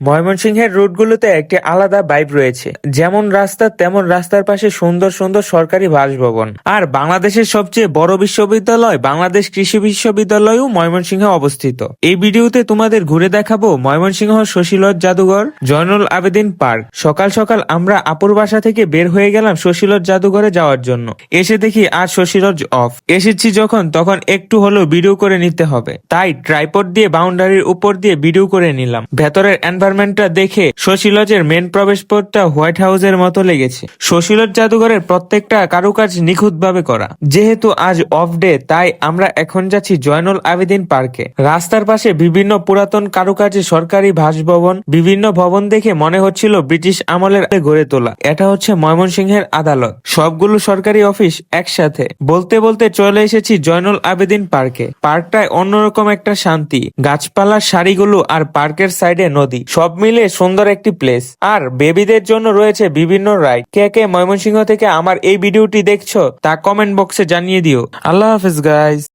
ময়মনসিংহের রুটগুলোতে একটি আলাদা ভাইব রয়েছে। যেমন রাস্তা, তেমন রাস্তার পাশে সুন্দর সুন্দর সরকারি বাসভবন। আর বাংলাদেশের সবচেয়ে বড় বিশ্ববিদ্যালয় বাংলাদেশ কৃষি বিশ্ববিদ্যালয়ও ময়মনসিংহে অবস্থিত। এই ভিডিওতে তোমাদের ঘুরে দেখাবো ময়মনসিংহ শশীলজ জাদুঘর, জয়নুল আবেদিন পার্ক। সকাল সকাল আমরা আপুর বাসা থেকে বের হয়ে গেলাম শশীলজ জাদুঘরে যাওয়ার জন্য। এসে দেখি আর শশীলজ অফ এসেছি যখন, তখন একটু হলেও ভিডিও করে নিতে হবে। তাই ট্রাইপড দিয়ে বাউন্ডারির উপর দিয়ে ভিডিও করে নিলাম। ভেতরের এনভায়রনমেন্টটা দেখে শশীলজের মেন প্রবেশ পথটা হোয়াইট হাউসের মতো লেগেছে। শশীলজ জাদুঘরের প্রত্যেকটা কারুকাজ নিখুঁত ভাবে করা। যেহেতু আজ অফ ডে তাই আমরা এখন যাচ্ছি জয়নুল আবেদিন পার্কে। রাস্তার পাশে বিভিন্ন পুরাতন কারুকাজে সরকারি বাসভবন, বিভিন্ন ভবন দেখে মনে হচ্ছিল ব্রিটিশ আমলের গড়ে তোলা। এটা হচ্ছে ময়মনসিংহের আদালত। সবগুলো সরকারি অফিস একসাথে। বলতে বলতে চলে এসেছি জয়নুল আবেদিন পার্কে। পার্কটায় অন্যরকম একটা শান্তি। গাছপালার সারিগুলো আর পার্কের সাইডে নদী। সব মিলে সুন্দর একটি প্লেস আর বেবিদের জন্য রয়েছে বিভিন্ন রাইড কে কে ময়মনসিংহ থেকে আমার এই ভিডিওটি দেখছ তা কমেন্ট বক্সে জানিয়ে দিও। আল্লাহ হাফিজ গাইজ